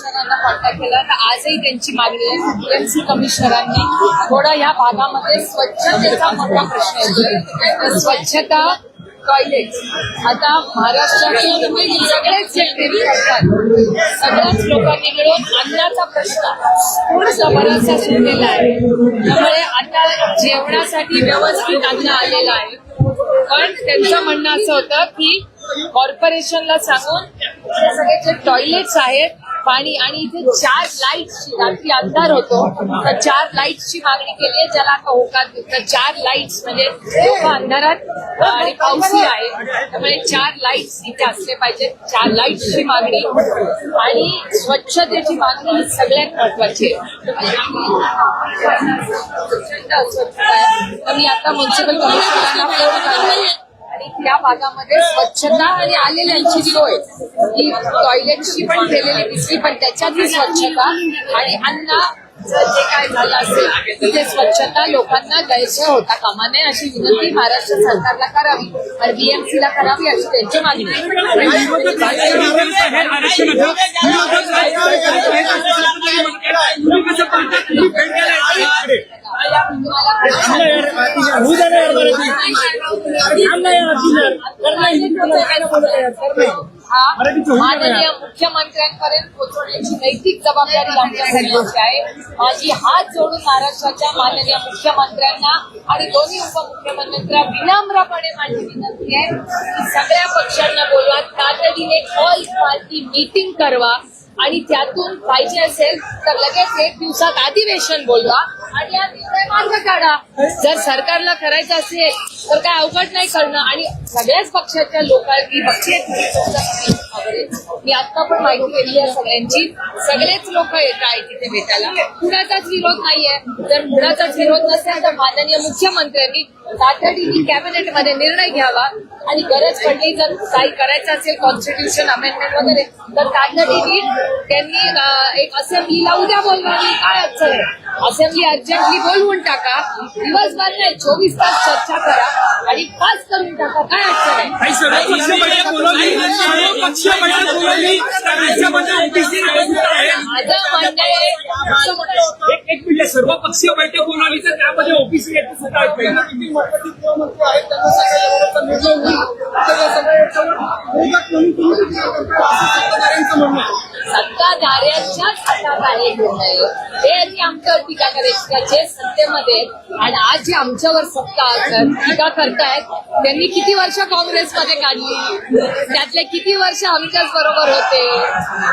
कमिशनरांना contact केला. तर आजही त्यांची मागणी आहे. बीएमसी कमिशनरांनी थोडं या भागामध्ये स्वच्छतेचा मोठा प्रश्न येतोय. स्वच्छता टॉयलेट आता महाराष्ट्राचे सगळेच जे करतात सगळ्याच लोकांनी मिळून अन्नाचा प्रश्न थोडासा बराचसा सुटलेला आहे. त्यामुळे आता जेवणासाठी व्यवस्थित अन्न आलेलं आहे. पण त्यांचं म्हणणं असं होतं की कॉर्पोरेशनला सांगून सगळे जे टॉयलेट्स आहेत पाणी आणि इथे चार लाईट्सची रात्री अंधार होतो. तर चार लाईट्सची मागणी केली आहे. ज्याला आता होकार तर चार लाईट्स म्हणजे लोक अंधारात आणि पावसी आहे. त्यामुळे चार लाईट्स इथे असले पाहिजेत चार लाईट्सची मागणी आणि स्वच्छतेची मागणी ही सगळ्यात महत्वाची आहे. प्रचंड अस्वच्छता आहे तर मी आता म्युन्सिपल कमिशनरला फोन करणार आणि त्या भागामध्ये स्वच्छता आणि आलेल्यांची सोय ही टॉयलेटची पण केलेली दिसली पण त्याच्यातली स्वच्छता आणि अन्न जे काय झालं असेल तिथे स्वच्छता लोकांना गैरसोय होता कामा नये अशी विनंती महाराष्ट्र सरकारला करावी आणि बीएमसीला करावी अशी त्यांची मागणी माननीय मुख्यमंत्र्यांपर्यंत पोहोचवण्याची नैतिक जबाबदारी आमच्या आहे. माझी हात जोडून महाराष्ट्राच्या माननीय मुख्यमंत्र्यांना आणि दोन्ही उपमुख्यमंत्र्यांना विनम्रपणे माझी विनंती आहे की सगळ्या पक्षांना बोलवा. तातडीने ऑल पार्टी मीटिंग करवा. आणि त्यातून पाहिजे असेल तर लगेच एक दिवसात अधिवेशन बोलवा. आणि या निर्णय मार्ग काढा. जर सरकारला करायचं असेल तर काय अवघड नाही करणं. आणि सगळ्याच पक्षाच्या लोकांनी पक्षीय मी आता पण माहिती घेतली आहे सगळ्यांची. सगळेच लोक येत आहेत तिथे भेटायला. कुणाचाच विरोध नाहीये. जर कुणाचाच विरोध नसेल तर माननीय मुख्यमंत्र्यांनी तातडीने कॅबिनेटमध्ये निर्णय घ्यावा. आणि गरज पडली जर काही करायचं असेल कॉन्स्टिट्यूशन अमेंडमेंट वगैरे तर तातडीने त्यांनी अं, एक असेंब्लीला उद्या बोलवावी काय अडचण आहे? असेंब्ली अर्जंटली बोलवून टाका. दिवसभर नाही चोवीस तास चर्चा करा आणि पास करून टाका. काय अडचण आहे? सर्व माझं म्हणणं आहे एक मिनिट पक्षीय बैठक बोलावली तर त्यामध्ये ओबीसी येते सुद्धा आहेत पहिला. सत्ताधाऱ्यांच्याच हातात आहे निर्णय हे आधी आमच्यावर टीका करायची जे सत्तेमध्ये आणि आज जे आमच्यावर सत्ता टीका करतायत त्यांनी किती वर्ष काँग्रेसमध्ये काढली? त्यातले किती वर्ष आमच्याच बरोबर होते?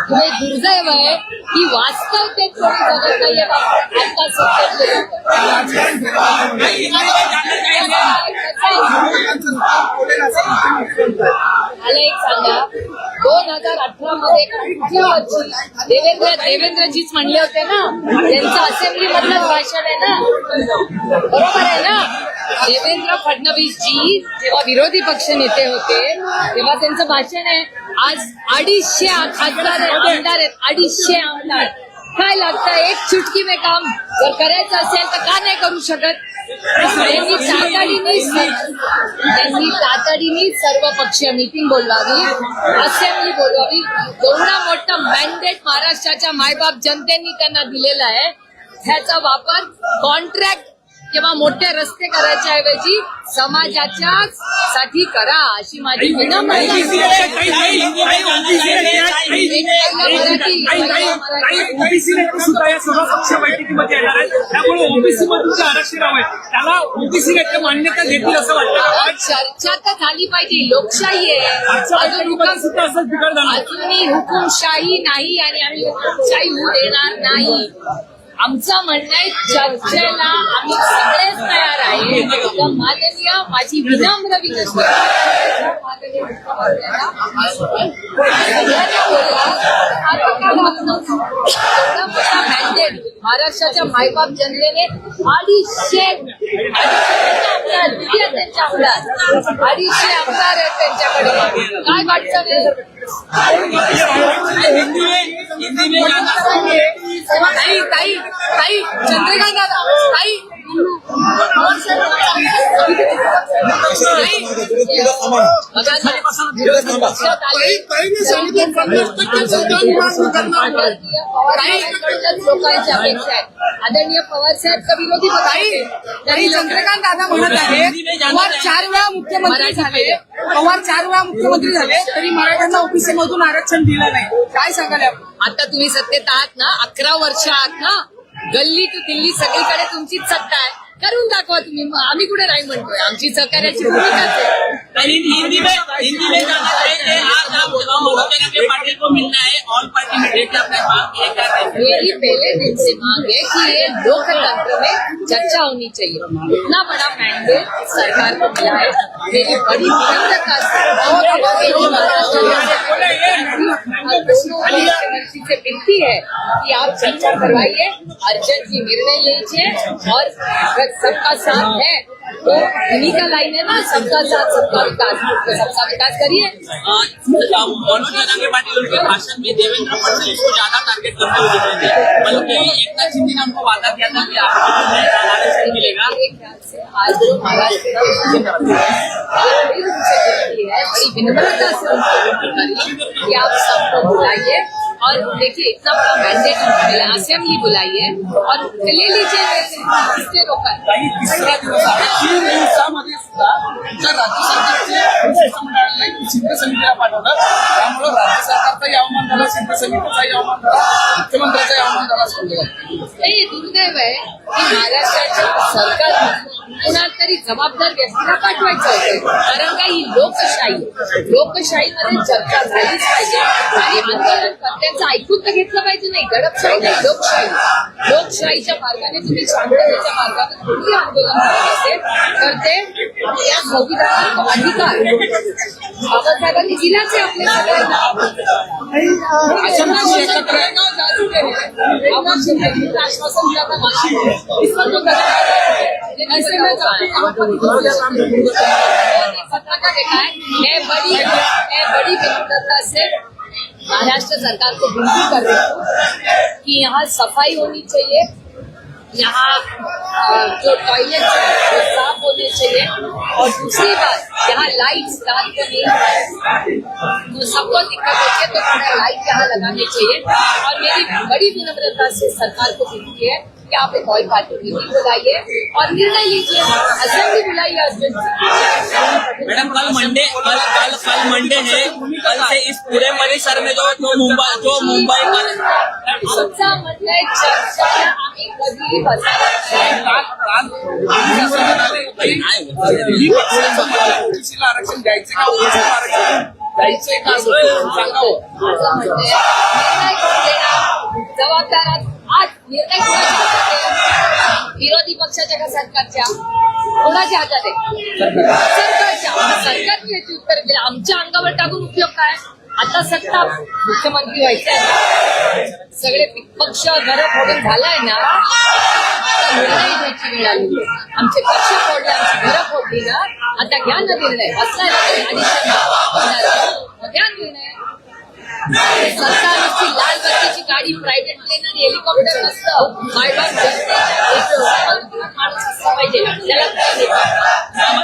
तुम्ही दुर्दैव आहे. की वास्तव ते कोणी बघत नाहीये आता सत्तेत मला एक सांगा दोन हजार अठरा मध्ये कुठल्या देवेंद्र देवेंद्रजीच म्हणले होते ना त्यांचं असेंब्ली मधलं भाषण आहे ना. बरोबर आहे ना? देवेंद्र फडणवीस जी जेव्हा विरोधी पक्ष नेते होते तेव्हा त्यांचं भाषण आहे. आज अडीचशे खासदार आहेत आमदार आहेत. अडीचशे आमदार. काय लागतं? एक चुटकी में काम जर करायचं असेल तर का नाही करू शकत? त्यांनी तातडीने त्यांनी तातडीने सर्व पक्षीय मिटिंग बोलवावी. असेंब्ली बोलवावी. एवढा मोठा मॅन्डेट महाराष्ट्राच्या मायबाप जनतेने त्यांना दिलेला आहे. ह्याचा वापर कॉन्ट्रॅक्ट किंवा मोठे रस्ते करायच्या ऐवजी समाजाच्या साठी करा अशी माझी विनंती ओबीसी आहे, नेते सुद्धा या बैठकीमध्ये येणार आहेत. त्यामुळे ओबीसी मधून जे आरक्षण हवंय त्याला ओबीसी नेते मान्यता देतील असं वाटतं चर्चा तर झाली पाहिजे लोकशाही आहे. अजून सुद्धा असंच बिघड झालं. अजूनही हुकुमशाही नाही आणि आम्ही हुकुमशाही होऊ देणार नाही. आमचं म्हणणं आहे चर्चेला आम्ही सगळेच तयार आहे. माननीय माझी विनम्र विनंती महाराष्ट्राच्या मायबाप जनतेने अडीचशे त्यांच्या आमदार अडीचशे आमदार आहेत त्यांच्याकडे. काय वाटतं नाही हिंदी ताई ताई ताई चंद्रकांत दादा ताई. आदरणीय अपेक्षा आहे पवार साहेब का विरोधी ताई चंद्रकांत दादा म्हणत आहेत पवार चार वेळा मुख्यमंत्री झाले पवार चार वेळा मुख्यमंत्री झाले. तरी मराठ्यांना ओबीसी मधून आरक्षण दिलं नाही. काय सांगाल? आता तुम्ही सत्तेत आहात ना अकरा वर्ष आहात ना गल्ली टू दिल्ली सगळीकडे तुमचीच सत्ता आहे. करून दाखवा तुम्ही. आम्ही कुठे नाही म्हणतोय. आमची सहकार्याची भूमिकाच आहे. हिंदी हिंदी में हिंदी में जाना चाहिए आज आप के पाटिल को मिलना है ऑल पार्टी में लेके अपने मांग ये कर रहे हैं मेरी पहले दिन से मांग है कि ये लोकतंत्र में चर्चा होनी चाहिए। इतना बड़ा मैंडेट सरकार को मिला है। मेरी बड़ी मुख्यमंत्री से विनती है कि आप चर्चा करवाइए अर्जेंटली निर्णय लीजिए और अगर सबका साथ है तो इन्हीं का लाइन है ना सबका साथ सबका सबका विकास करिए। मनोज के पाटिल उनके भाषण में देवेंद्र फडणवीस को ज़्यादा टारगेट करते हुए दिख रहे थे बल्कि एकनाथ शिंदे ने हमको वादा किया था कि आपको मिलेगा आज जो महाराष्ट्र बड़ी विनम्रता से उनको कि आप सबको बुलाइए। और देखिए इतना बड़ा मैंडेट मिला असेंबली बुलाइए और ले लीजिए किसने रोका है? राज्य दुर्दैव आहे की महाराष्ट्राच्या सरकारने कुणाला तरी जबाबदार व्यक्तीला पाठवायचं होतं कारण का ही लोकशाही. लोकशाहीमध्ये चर्चा झालीच पाहिजे आणि आंदोलनकर्त्यांचं ऐकून तर घेतलं पाहिजे नाही. दडपशाही नाही लोकशाही. लोकशाहीच्या मार्गाने तुम्ही शांततेच्या मार्गाने कुठली आंदोलन करत असेल तर ते या संविधानाचा अधिकार. बाबासाहेबांनी दिलाच आहे आपल्या सगळ्यांना. आश्वासन दिलं तर मला विश्वास तो करत आहे. जे नसेल तर सत्ता का देखा है मैं बड़ी मैं बड़ी विनम्रता से महाराष्ट्र सरकार को विनती कर रही हूँ कि यहाँ सफ़ाई होनी चाहिए, यहाँ जो टॉयलेट है, वो साफ़ होने चाहिए। और दूसरी बात, यहाँ लाइट रात को नहीं तो सबको दिक्कत होती है तो थोड़ा लाइट यहाँ लगानी चाहिए। और मेरी बड़ी विनम्रता से सरकार को विनती है कि आप एक ऑल पार्टी मीटिंग बुलाइए और निर्णय लीजिए असेंबली बुलाइए मैडम कल मंडे कल कल कल मंडे है। कल से इस पूरे परिसर में जो जो मुंबई जो मुंबई आमचा आम्ही कधी बसणार आरक्षण द्यायचं का आरक्षण द्यायचंय सांगावं? जबाबदार. आज निर्णय कोणाच्या विरोधी पक्षाच्या का सरकारच्या? कोणाच्या हातात आहे? सरकारच्या. सरकारने याची उत्तर दिलं. आमच्या अंगावर टाकून उपयोग काय? आता सत्ता मुख्यमंत्री व्हायचे आहे. ना सगळे पक्ष घर फोडून झालाय ना आता निर्णय घ्यायची वेळ आली. आमचे पक्ष फोडले आमची घरं फोडली ना आता घ्या ना निर्णय. असला मग निर्णय. सरकार नुसती लाल बत्तीची गाडी प्रायव्हेट प्लेन आणि हेलिकॉप्टर नसतं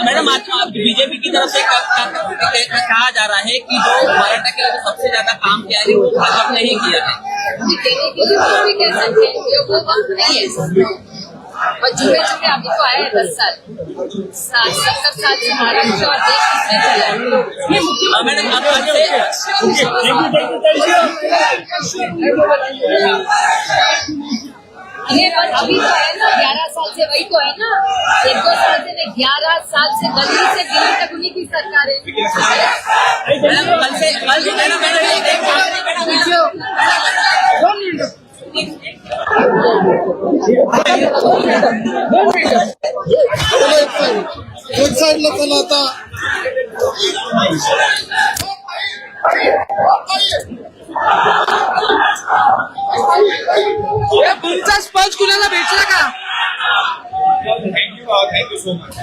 मैडम आज बीजेपी की तरफ़ से कहा जा रहा है कि जो मराठा के लिए सबसे ज़्यादा काम किया है वो भाजपा ने ही किया है के लिए हैं वो नहीं है और जुड़े जुड़े अभी तो आए हैं दस साल। सत्तर साल से महाराष्ट्र और देश किसने चला है? मैडम कल बस अभी तो है ना ग्यारह साल से वही तो है ना। एक दो साल से नहीं ग्यारह साल से गली से दिल्ली तक उन्हीं की सरकार है। मैडम कल से कल मैडम मैडम एक- साईडला चला आता. तुमचा स्पंज कुणाला भेटला का? थँक्यू सो मच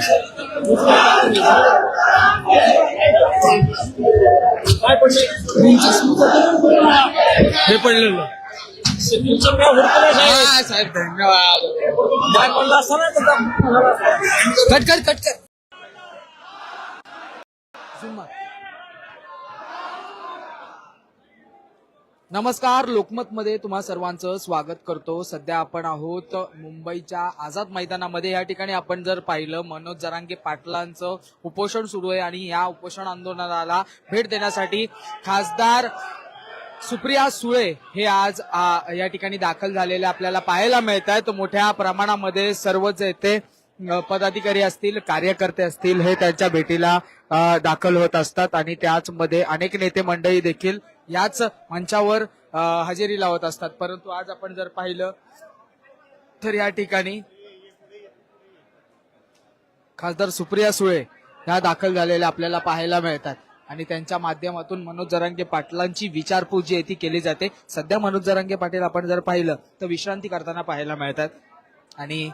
हे पडलेलं. हा साहेब धन्यवाद. कट कर कट कर. नमस्कार लोकमतमध्ये तुम्हा सर्वांचं स्वागत करतो. सध्या आपण आहोत मुंबईच्या आझाद मैदानामध्ये. या ठिकाणी आपण जर पाहिलं मनोज जरांगे पाटलांचं उपोषण सुरू आहे आणि या उपोषण आंदोलनाला भेट देण्यासाठी खासदार सुप्रिया सुळे हे आज आ, या ठिकाणी दाखल झालेले आपल्याला पाहायला मिळत आहेत मोठ्या प्रमाणामध्ये सर्वच येथे पदाधिकारी असतील कार्यकर्ते असतील हे त्यांच्या भेटीला दाखल होत असतात. आणि त्याचमध्ये अनेक नेते मंडळी देखील याच मंचावर हजेरी लावत असतात. परंतु आज आपण जर पाहिलं तर या ठिकाणी खासदार सुप्रिया सुळे ह्या दाखल झालेल्या आपल्याला पाहायला मिळतात. आणि त्यांच्या माध्यमातून मनोज जरांगे पाटलांची विचारपूस जी आहे ती केली जाते. सध्या मनोज जरांगे पाटील आपण जर पाहिलं तर विश्रांती करताना पाहायला मिळतात. आणि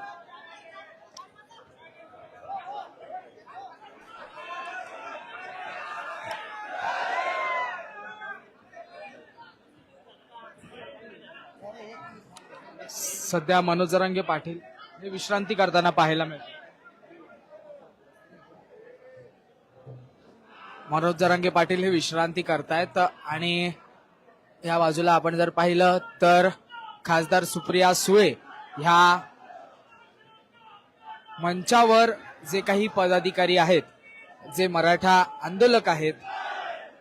सध्या मनोज जरांगे पाटील हे विश्रांती करताना पाहायला मिळतात. मनोज जरांगे पाटील हे विश्रांती करतायत आणि या बाजूला आपण जर पाहिलं तर खासदार सुप्रिया सुळे ह्या मंचावर जे काही पदाधिकारी आहेत जे मराठा आंदोलक आहेत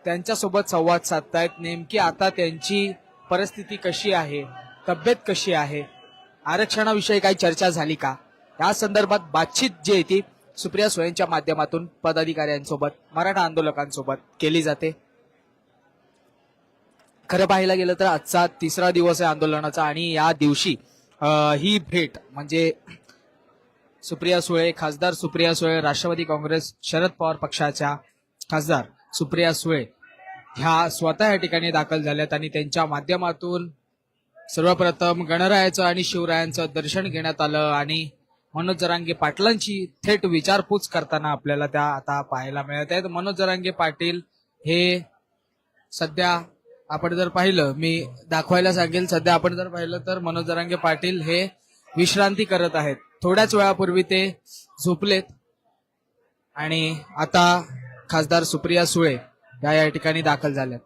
त्यांच्यासोबत संवाद साधतायत. नेमकी आता त्यांची परिस्थिती कशी आहे तब्येत कशी आहे आरक्षणाविषयी काही चर्चा झाली का? या संदर्भात बातचीत जी आहे ती सुप्रिया सुळेंच्या माध्यमातून पदाधिकाऱ्यांसोबत मराठा आंदोलकांसोबत केली जाते. खरं पाहायला गेलं तर आजचा तिसरा दिवस आहे आंदोलनाचा आणि या दिवशी ही भेट म्हणजे सुप्रिया सुळे खासदार सुप्रिया सुळे राष्ट्रवादी काँग्रेस शरद पवार पक्षाच्या खासदार सुप्रिया सुळे ह्या स्वतः या ठिकाणी दाखल झाल्यात आणि त्यांच्या माध्यमातून सर्वप्रथम गणरायाचं आणि शिवरायांचं दर्शन घेण्यात आलं आणि मनोज जरांगे पाटलांची थेट विचारपूस करताना आपल्याला त्या आता पाहायला मिळत आहेत. मनोज जरांगे पाटील हे सध्या आपण जर पाहिलं मी दाखवायला सांगेल सध्या आपण जर पाहिलं तर मनोज जरांगे पाटील हे विश्रांती करत आहेत. थोड्याच वेळापूर्वी ते झोपलेत. आणि आता खासदार सुप्रिया सुळे या या ठिकाणी दाखल झाल्यात.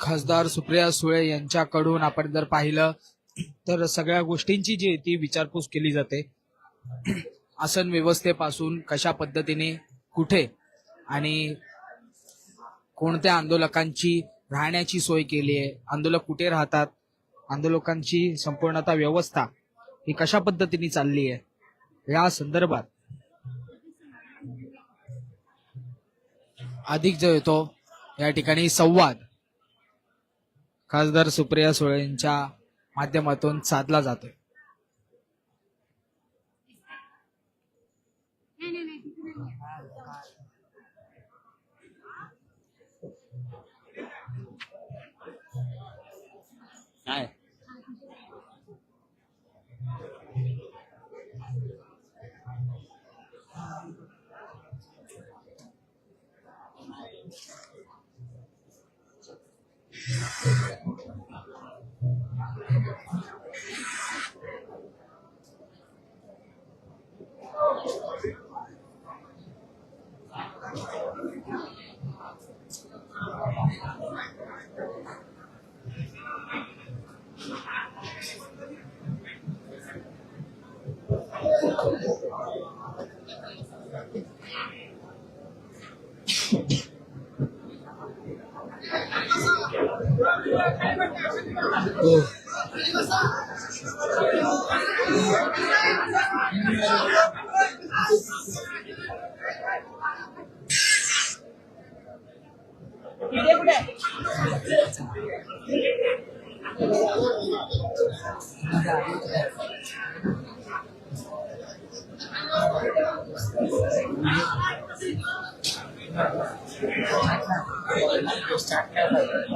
खासदार सुप्रिया सुळे यांच्याकडून आपण जर पाहिलं तर सगळ्या गोष्टींची जी ती विचारपूस केली जाते. आसन व्यवस्थेपासून कशा पद्धतीने कुठे आणि कोणत्या आंदोलकांची राहण्याची सोय केली आहे आंदोलक कुठे राहतात आंदोलकांची संपूर्णता व्यवस्था ही कशा पद्धतीने चालली आहे या संदर्भात अधिक जो येतो या ठिकाणी संवाद. खासदार सुप्रिया सुळेंच्या माध्यमातून साधला जातोय. Okay. ừ. Thank you.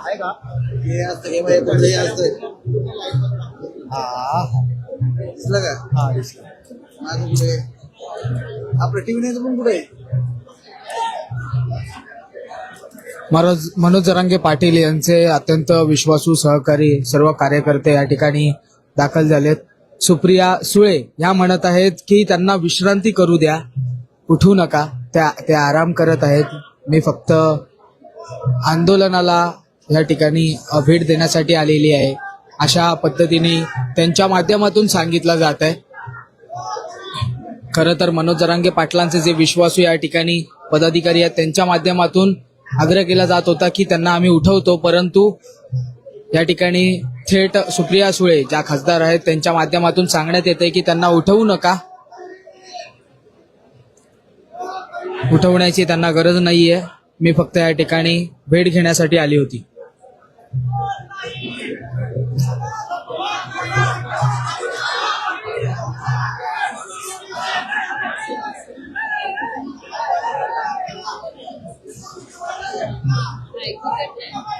आहे का हे असतं हे माहिती पडलं हे असतं हा दिसलं का हा दिसलं माझं कुठे आपलं टीव्ही नाही पण कुठे मनोज मनोज जरांगे पाटील यांचे अत्यंत विश्वासू सहकारी सर्व कार्यकर्ते या ठिकाणी दाखल झालेत. सुप्रिया सुळे या म्हणत आहेत की त्यांना विश्रांती करू द्या. उठू नका. त्या ते आराम करत आहेत. मी फक्त आंदोलनाला या ठिकाणी भेट देण्यासाठी आलेली आहे. अशा पद्धतीने त्यांच्या माध्यमातून सांगितलं जात आहे खरं तर मनोज जरांगे पाटलांचे जे विश्वासू या ठिकाणी पदाधिकारी आहेत त्यांच्या माध्यमातून आग्रह केला जात होता की त्यांना आम्ही उठवतो परंतु या ठिकाणी थेट सुप्रिया सुळे ज्या खासदार आहेत त्यांच्या माध्यमातून सांगण्यात येते की त्यांना उठवू नका. उठवण्याची त्यांना गरज नाहीये. मी फक्त या ठिकाणी भेट घेण्यासाठी आली होती. executed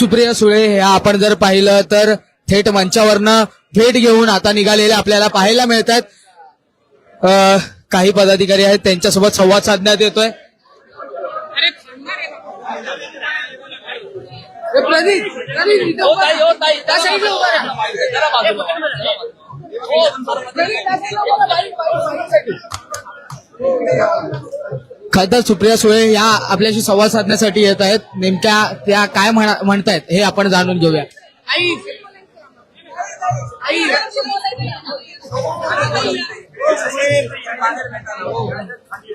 सुप्रिया सुळे हे आपण जर पाहिलं तर थेट मंचावरनं भेट घेऊन आता निघालेले आपल्याला पाहायला मिळत आहेत काही पदाधिकारी आहेत त्यांच्यासोबत संवाद साधण्यात येतोय. ए, प्रदीप खासदार सुप्रिया सुळे या आपल्याशी संवाद साधण्यासाठी येत आहेत. नेमक्या त्या काय म्हणतायत हे आपण जाणून घेऊया.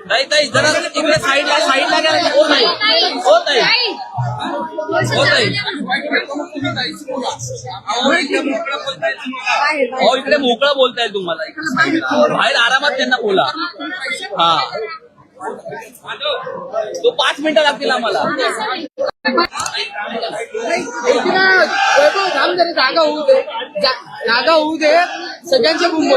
ताई ताई जरा इकडे साईडला साईडला इकडे मोकळं तुम्हाला. बाहेर आरामात त्यांना बोला. हा. तो पाच मिनिटं लागतील आम्हाला. वैभव थांब जरा जागा होऊ दे. जागा होऊ दे. सगळ्यांच्या मुंबई.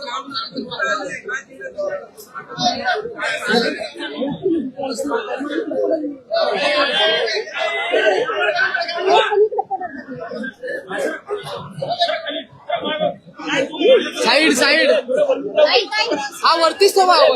हा वरतीच तो भाव